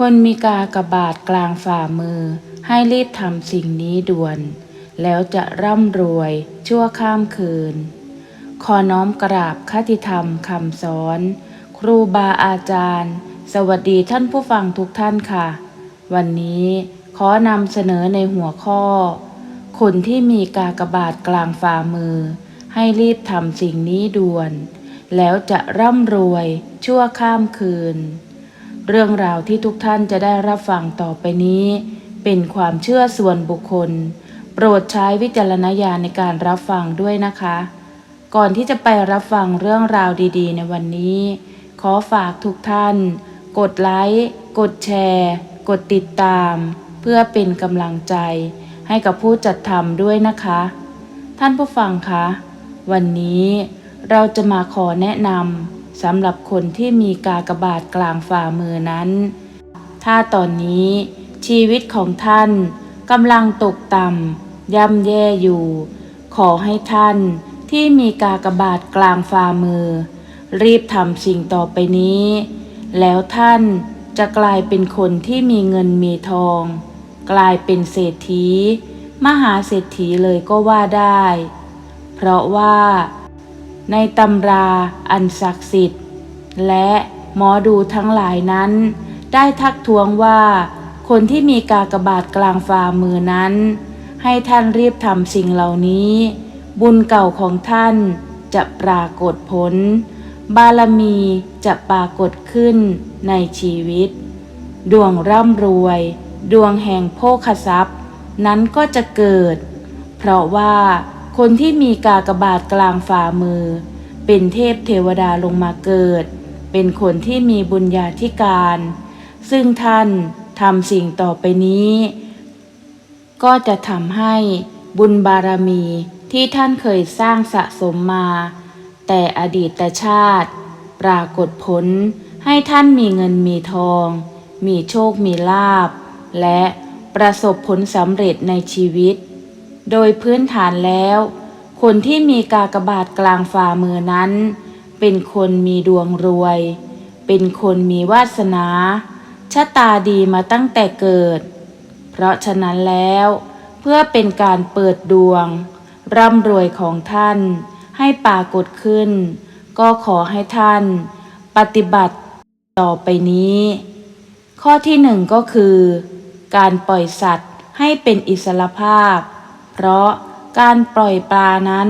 คนมีกากบาทกลางฝ่ามือ ให้รีบทำสิ่งนี้ด่วน แล้วจะร่ำรวยชั่วข้ามคืน ขอน้อมกราบคติธรรมคำสอน ครูบาอาจารย์ สวัสดีท่านผู้ฟังทุกท่านค่ะ วันนี้ขอนำเสนอในหัวข้อ คนที่มีกากบาทกลางฝ่ามือ ให้รีบทำสิ่งนี้ด่วน แล้วจะร่ำรวยชั่วข้ามคืน เรื่องราวที่ทุกท่านจะได้รับฟังต่อไปนี้ เป็นความเชื่อส่วนบุคคล โปรดใช้วิจารณญาณในการรับฟังด้วยนะคะ ก่อนที่จะไปรับฟังเรื่องราวดีๆ ในวันนี้ ขอฝากทุกท่าน กดไลค์กดแชร์ กดติดตาม เพื่อเป็นกำลังใจ ให้กับผู้จัดทำด้วยนะคะ ท่านผู้ฟังคะ วันนี้เราจะมาขอแนะนำ สำหรับคนที่มีกากบาทกลางฝ่ามือนั้น ถ้าตอนนี้ชีวิตของท่านกำลังตกต่ำย่ำแย่อยู่ ขอให้ท่านที่มีกากบาทกลางฝ่ามือ รีบทำสิ่งต่อไปนี้ แล้วท่านจะกลายเป็นคนที่มีเงินมีทอง กลายเป็นเศรษฐี มหาเศรษฐีเลยก็ว่าได้ เพราะว่า ในตำราอันศักดิ์สิทธิ์ และหมอดูทั้งหลายนั้น ได้ทักท้วงว่า คนที่มีกากบาทกลางฝ่ามือนั้น ให้ท่านรีบทำสิ่งเหล่านี้ บุญเก่าของท่านจะปรากฏผล บารมีจะปรากฏขึ้นในชีวิต ดวงร่ำรวย ดวงแห่งโภคทรัพย์ นั้นก็จะเกิด เพราะว่า คนที่มีกากบาทกลางฝ่ามือ เป็นเทพเทวดาลงมาเกิด เป็นคนที่มีบุญญาธิการ ซึ่งท่านทำสิ่งต่อไปนี้ ก็จะทำให้บุญบารมีที่ท่านเคยสร้างสะสมมา แต่อดีตชาติ ปรากฏผลให้ท่านมีเงินมีทอง มีโชคมีลาบ และประสบผลสำเร็จในชีวิต โดยพื้นฐานแล้ว คนที่มีกากบาทกลางฝ่ามือนั้น เป็นคนมีดวงรวย เป็นคนมีวาสนาชะตาดีมาตั้งแต่เกิด เพราะฉะนั้นแล้ว เพื่อเป็นการเปิดดวง ร่ำรวยของท่านให้ปรากฏขึ้น ก็ขอให้ท่าน ปฏิบัติต่อไปนี้ ข้อที่หนึ่งก็คือ การปล่อยสัตว์ให้เป็นอิสระภาพ เพราะการปล่อยปลานั้น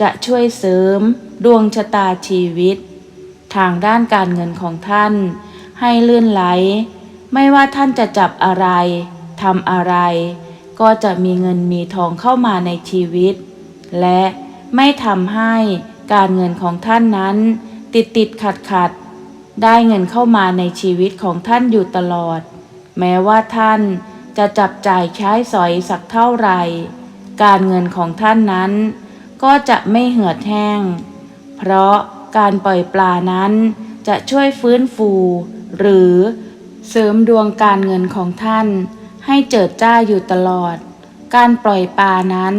จะช่วยเสริมดวงชะตาชีวิต ทางด้านการเงินของท่าน ให้ลื่นไหล ไม่ว่าท่านจะจับอะไรทำอะไร ก็จะมีเงินมีทองเข้ามาในชีวิต และไม่ทำให้การเงินของท่านนั้น ติดติดขัดขัดได้เงินเข้ามาในชีวิตของท่านอยู่ตลอด แม้ว่าท่านจะจับจ่ายใช้สอยสักเท่าไหร่ การเงินของท่านนั้น ก็จะไม่เหือดแห้ง เพราะการปล่อยปลานั้นจะช่วยฟื้นฟู หรือเสริมดวงการเงินของท่าน ให้เจิดจ้าอยู่ตลอด การปล่อยปลานั้น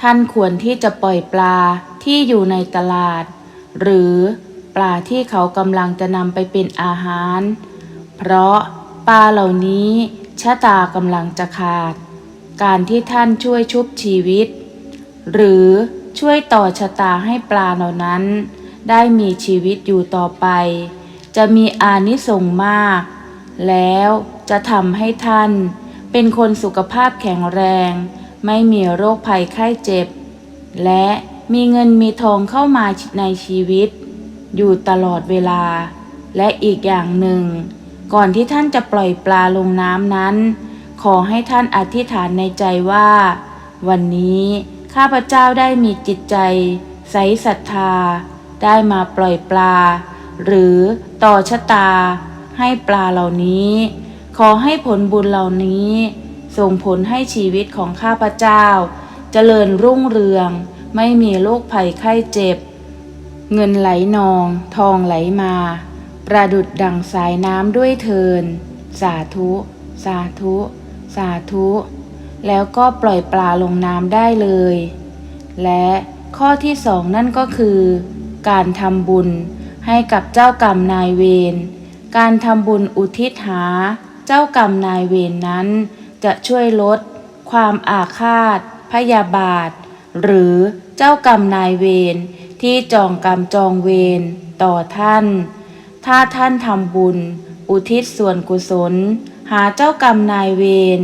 ท่านควรที่จะปล่อยปลาที่อยู่ในตลาด หรือปลาที่เขากำลังจะนำไปเป็นอาหาร เพราะปลาเหล่านี้ชะตากำลังจะขาด การที่ท่านช่วยชุบชีวิต หรือช่วยต่อชะตาให้ปลาเหล่านั้น ได้มีชีวิตอยู่ต่อไป จะมีอานิสงส์มาก แล้วจะทำให้ท่าน เป็นคนสุขภาพแข็งแรง ไม่มีโรคภัยไข้เจ็บ และมีเงินมีทองเข้ามาในชีวิต อยู่ตลอดเวลา และอีกอย่างหนึ่ง ก่อนที่ท่านจะปล่อยปลาลงน้ำนั้น ขอให้ท่านอธิษฐานในใจว่า วันนี้ข้าพเจ้าได้มีจิตใจใสศรัทธา ได้มาปล่อยปลา หรือต่อชะตา ให้ปลาเหล่านี้ ขอให้ผลบุญเหล่านี้ ส่งผลให้ชีวิตของข้าพเจ้า เจริญรุ่งเรือง ไม่มีโรคภัยไข้เจ็บ เงินไหลนอง ทองไหลมา ประดุดดังสายน้ำด้วยเทิน สาธุ สาธุ สาธุ แล้วก็ปล่อยปลาลงน้ำได้เลย และข้อที่สองนั่นก็คือ การทำบุญให้กับเจ้ากรรมนายเวร การทำบุญอุทิศหาเจ้ากรรมนายเวรนนั้น จะช่วยลด ความอาฆาต พยาบาท หรือเจ้ากรรมนายเวรที่จองกรรมจองเวรต่อท่าน ถ้าท่านทำบุญ อุทิศส่วนกุศล หาเจ้ากรรมนายเวร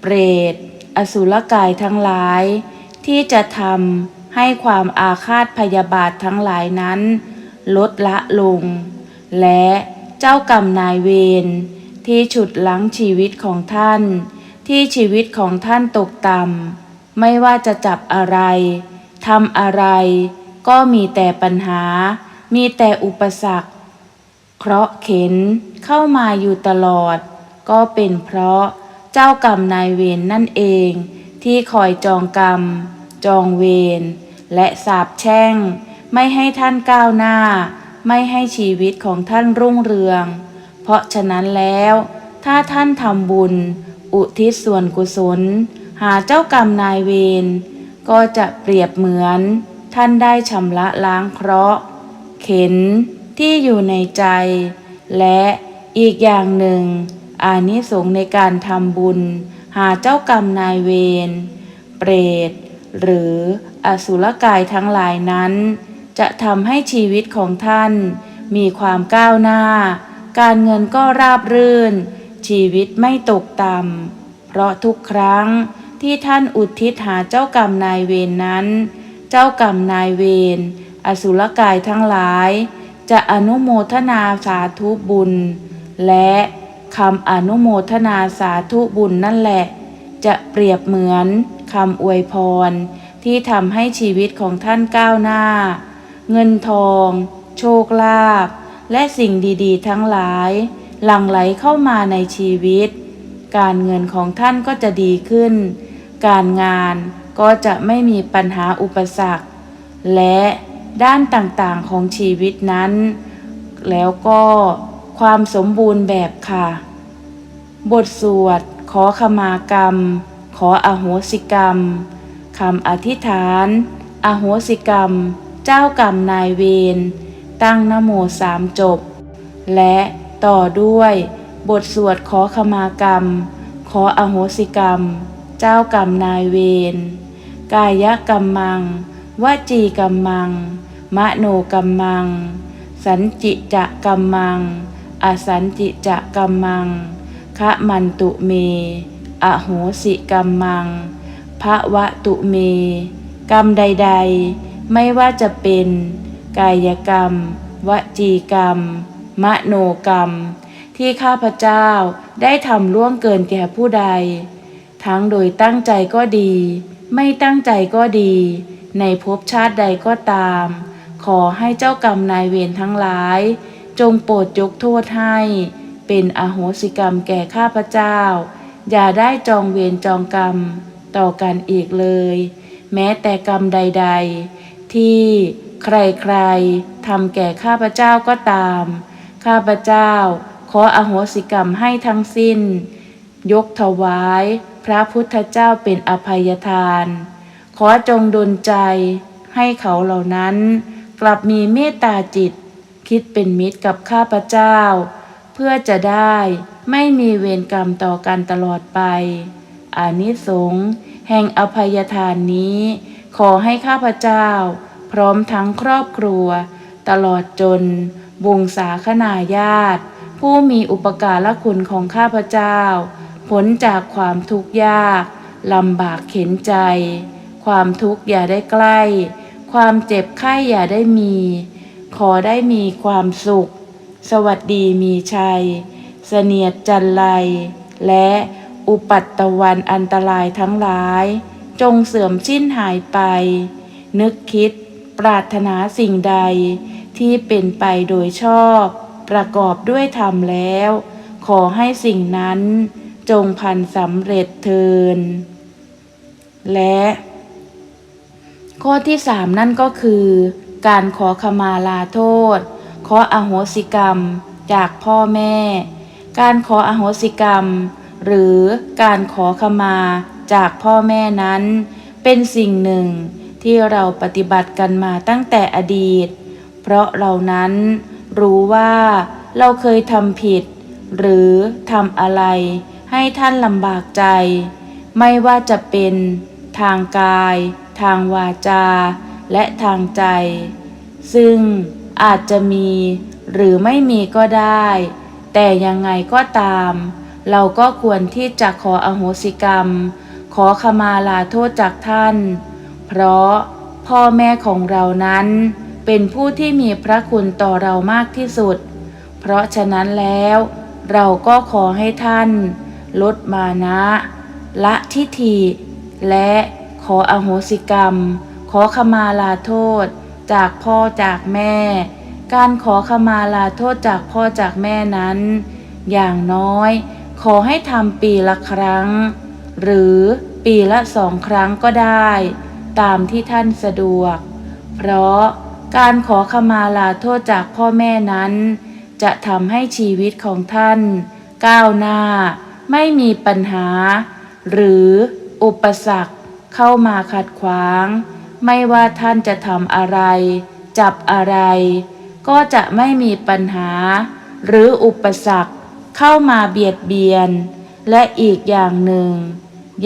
เปรต อสุรกายทั้งหลาย ที่จะทำให้ความอาฆาตพยาบาททั้งหลายนั้น ลดละลง และเจ้ากรรมนายเวร ที่ฉุดลังชีวิตของท่าน ที่ชีวิตของท่านตกต่ำไม่ว่าจะจับอะไรทำอะไร ก็มีแต่ปัญหา มีแต่อุปสรรค เคราะห์เข็นเข้ามาอยู่ตลอด ก็เป็นเพราะเจ้ากรรมนายเวรนนั่นเอง ที่คอยจองกรรม จองเวรและสาบแช่ง ไม่ให้ท่านก้าวหน้า ไม่ให้ชีวิตของท่านรุ่งเรือง เพราะฉะนั้นแล้ว ถ้าท่านทำบุญ อุทิศส่วนกุศล หาเจ้ากรรมนายเวรก็จะเปรียบเหมือน ท่านได้ชำระล้างเคราะห์ เข็นที่อยู่ในใจ และอีกอย่างหนึ่ง อานิสงส์ในการทำบุญ หาเจ้ากรรมนายเวร เปรต หรืออสุรกายทั้งหลายนั้น จะทำให้ชีวิตของท่าน มีความก้าวหน้า การเงินก็ราบรื่น ชีวิตไม่ตกต่ำ เพราะทุกครั้งที่ท่านอุทิศหาเจ้ากรรมนายเวรนนั้น เจ้ากรรมนายเวร อสุรกายทั้งหลาย จะอนุโมทนาสาธุบุญ และ คำอนุโมทนาสาธุบุญนั่นแหละ จะเปรียบเหมือนคำอวยพร ที่ทำให้ชีวิตของท่านก้าวหน้า เงินทอง โชคลาภและสิ่งดีๆ ทั้งหลาย หลั่งไหลเข้ามาในชีวิต การเงินของท่านก็จะดีขึ้น การงานก็จะไม่มีปัญหาอุปสรรค และด้านต่างๆของชีวิตนั้น แล้วก็ ความสมบูรณ์แบบค่ะ บทสวด ขอขมากรรม ขออโหสิกรรมคำอธิษฐาน อโหสิกรรม เจ้ากรรมนายเวร ตั้งนโมสามจบ และต่อด้วย บทสวดขอขมากรรม ขออโหสิกรรม เจ้ากรรมนายเวร กายกรรมังวจีกรรมัง มโนกรรมัง สันจิจะกรรมัง อสันจิจะกรรมังคะมันตุเม อโหสิกรรมังพระวะตุเม กรรมใด ๆ ไม่ว่าจะเป็น กายกรรม วจีกรรม มโนกรรม ที่ข้าพเจ้าได้ทำล่วงเกินแก่ผู้ใด ทั้งโดยตั้งใจก็ดี ไม่ตั้งใจก็ดี ในภพชาติใดก็ตาม ขอให้เจ้ากรรมนายเวรทั้งหลาย จงโปรดยกโทษให้ เป็นอโหสิกรรมแก่ข้าพเจ้า อย่าได้จองเวรจองกรรมต่อกันอีกเลย แม้แต่กรรมใด ๆ ที่ใครๆทำแก่ข้าพเจ้าก็ตาม ข้าพเจ้าขออโหสิกรรมให้ทั้งสิ้น ยกถวายพระพุทธเจ้าเป็นอภัยทาน ขอจงดลใจให้เขาเหล่านั้น กลับมีเมตตาจิต คิดเป็นมิตรกับข้าพเจ้า เพื่อจะได้ไม่มีเวรกรรมต่อกันตลอดไป อานิสงส์แห่งอภัยทานนี้ ขอให้ข้าพเจ้า พร้อมทั้งครอบครัว ตลอดจนวงศาคณาญาติ ผู้มีอุปการะคุณของข้าพเจ้าพ้นจากความทุกข์ยากลำบากเข็นใจ ความทุกข์อย่าได้ใกล้ ความเจ็บไข้อย่าได้มี ขอได้มีความสุข สวัสดีมีชัย เสนียดจันไรและอุปัตตวันอันตรายทั้งหลาย จงเสื่อมสิ้นหายไป นึกคิดปรารถนาสิ่งใดที่เป็นไปโดยชอบ ประกอบด้วยธรรมแล้ว ขอให้สิ่งนั้นจงพันสำเร็จเทิน และ ข้อที่สามนั่นก็คือ การขอขมาลาโทษ ขออโหสิกรรมจากพ่อแม่ การขออโหสิกรรม หรือการขอขมาจากพ่อแม่นั้น เป็นสิ่งหนึ่งที่เราปฏิบัติกันมาตั้งแต่อดีต เพราะเรานั้นรู้ว่าเราเคยทำผิด หรือทำอะไรให้ท่านลำบากใจ ไม่ว่าจะเป็นทางกาย ทางวาจา และทางใจ ซึ่งอาจจะมีหรือไม่มีก็ได้ แต่ยังไงก็ตาม เราก็ควรที่จะขออโหสิกรรม ขอขมาลาโทษจากท่าน เพราะพ่อแม่ของเรานั้น เป็นผู้ที่มีพระคุณต่อเรามากที่สุด เพราะฉะนั้นแล้ว เราก็ขอให้ท่าน ลดมานะ ละทิฐิและขออโหสิกรรม ขอขมาลาโทษ จากพ่อจากแม่ การขอขมาลาโทษจากพ่อจากแม่นั้น อย่างน้อย ขอให้ทำปีละครั้ง หรือปีละสองครั้งก็ได้ ตามที่ท่านสะดวก เพราะการขอขมาลาโทษจากพ่อแม่นั้น จะทำให้ชีวิตของท่าน ก้าวหน้า ไม่มีปัญหา หรืออุปสรรคเข้ามาขัดขวาง ไม่ว่าท่านจะทำอะไร จับอะไร ก็จะไม่มีปัญหา หรืออุปสรรคเข้ามาเบียดเบียน และอีกอย่างหนึ่ง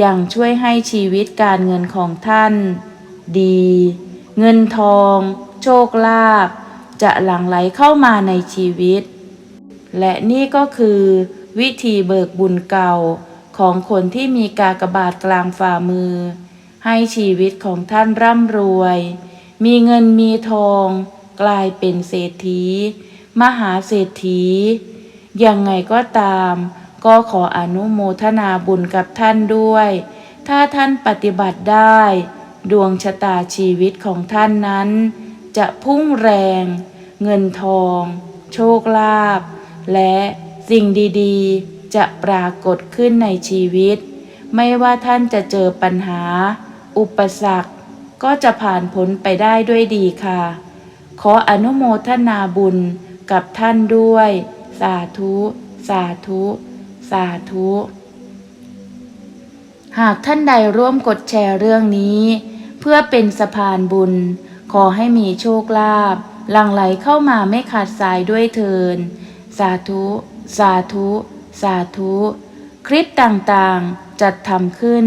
ยังช่วยให้ชีวิตการเงินของท่าน ดี เงินทอง โชคลาภจะหลั่งไหลเข้ามาในชีวิต และนี่ก็คือ วิธีเบิกบุญเก่าของคนที่มีกากบาทกลางฝ่ามือ ให้ชีวิตของท่านร่ำรวย มีเงินมีทอง กลายเป็นเศรษฐี มหาเศรษฐี ยังไงก็ตาม ก็ขออนุโมทนาบุญกับท่านด้วย ถ้าท่านปฏิบัติได้ ดวงชะตาชีวิตของท่านนั้น จะพุ่งแรง เงินทอง โชคลาภและสิ่งดีๆ จะปรากฏขึ้นในชีวิต ไม่ว่าท่านจะเจอปัญหา อุปสรรคก็จะผ่านพ้นไปได้ด้วยดีค่ะ ขออนุโมทนาบุญกับท่านด้วย สาธุ สาธุ สาธุ หากท่านใดร่วมกดแชร์เรื่องนี้ เพื่อเป็นสะพานบุญ ขอให้มีโชคลาภหลั่งไหลเข้ามาไม่ขาดสายด้วยเทิน สาธุ สาธุ สาธุ คลิปต่างๆ จัดทำขึ้น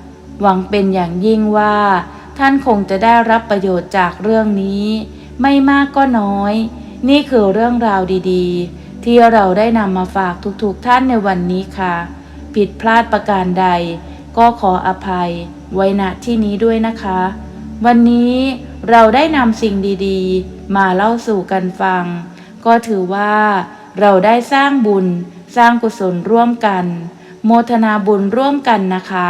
หวังเป็นอย่างยิ่งว่า ท่านคงจะได้รับประโยชน์จากเรื่องนี้ ไม่มากก็น้อย นี่คือเรื่องราวดีๆ ที่เราได้นำมาฝากทุกๆท่านในวันนี้ค่ะ ผิดพลาดประการใด ก็ขออภัย ไว้ณที่นี้ด้วยนะคะ วันนี้เราได้นำสิ่งดีๆ มาเล่าสู่กันฟัง ก็ถือว่า เราได้สร้างบุญ สร้างกุศลร่วมกัน โมทนาบุญร่วมกันนะคะ